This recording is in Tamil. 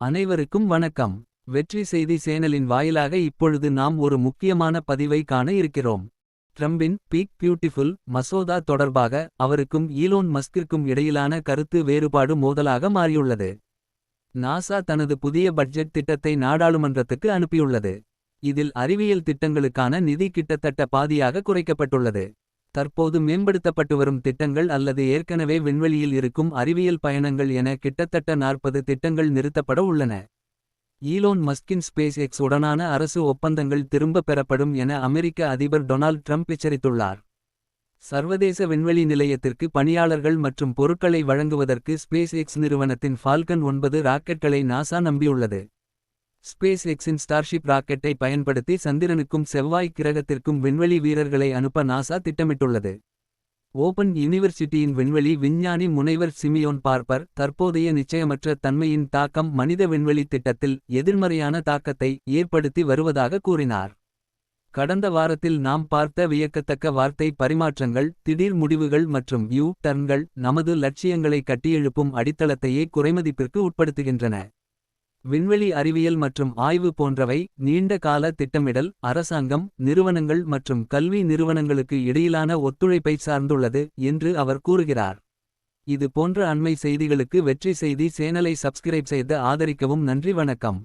அனைவருக்கும் வணக்கம். வெற்றி செய்தி சேனலின் வாயிலாக இப்பொழுது நாம் ஒரு முக்கியமான பதிவை காண இருக்கிறோம். ட்ரம்பின் பீக் பியூட்டிஃபுல் மசோதா தொடர்பாக அவருக்கும் ஈலோன் மஸ்கிற்கும் இடையிலான கருத்து வேறுபாடு மோதலாக மாறியுள்ளது. நாசா தனது புதிய பட்ஜெட் திட்டத்தை நாடாளுமன்றத்துக்கு அனுப்பியுள்ளது. இதில் அறிவியல் திட்டங்களுக்கான நிதி கிட்டத்தட்ட பாதியாக குறைக்கப்பட்டுள்ளது. தற்போது மேம்படுத்தப்பட்டு வரும் திட்டங்கள் அல்லது ஏற்கனவே விண்வெளியில் இருக்கும் அறிவியல் பயணங்கள் என கிட்டத்தட்ட நாற்பது திட்டங்கள் நிறுத்தப்பட உள்ளன. ஈலோன் மஸ்கின் ஸ்பேஸ் எக்ஸ் உடனான அரசு ஒப்பந்தங்கள் திரும்ப பெறப்படும் என அமெரிக்க அதிபர் டொனால்ட் ட்ரம்ப் எச்சரித்துள்ளார். சர்வதேச விண்வெளி நிலையத்திற்கு பணியாளர்கள் மற்றும் பொருட்களை வழங்குவதற்கு ஸ்பேஸ் எக்ஸ் நிறுவனத்தின் ஃபால்கன் ஒன்பது ராக்கெட்களை நாசா நம்பியுள்ளது. ஸ்பேஸ் எக்ஸின் ஸ்டார்ஷிப் ராக்கெட்டை பயன்படுத்தி சந்திரனுக்கும் செவ்வாய் கிரகத்திற்கும் விண்வெளி வீரர்களை அனுப்ப நாசா திட்டமிட்டுள்ளது. ஓபன் யூனிவர்சிட்டியின் விண்வெளி விஞ்ஞானி முனைவர் சிமியோன் பார்ப்பர் தற்போதைய நிச்சயமற்ற தன்மையின் தாக்கம் மனித விண்வெளி திட்டத்தில் எதிர்மறையான தாக்கத்தை ஏற்படுத்தி வருவதாக கூறினார். கடந்த வாரத்தில் நாம் பார்த்த வியக்கத்தக்க வார்த்தை பரிமாற்றங்கள் திடீர் முடிவுகள் மற்றும் யூ டர்ன்கள் நமது லட்சியங்களை கட்டியெழுப்பும் அடித்தளத்தையே குறைமதிப்பிற்கு உட்படுத்துகின்றன. விண்வெளி அறிவியல் மற்றும் ஆய்வு போன்றவை நீண்ட கால திட்டமிடல் அரசாங்கம் நிறுவனங்கள் மற்றும் கல்வி நிறுவனங்களுக்கு இடையிலான ஒத்துழைப்பை சார்ந்துள்ளது என்று அவர் கூறுகிறார். இது போன்ற அண்மை செய்திகளுக்கு வெற்றி செய்தி சேனலை சப்ஸ்கிரைப் செய்து ஆதரிக்கவும் நன்றி வணக்கம்.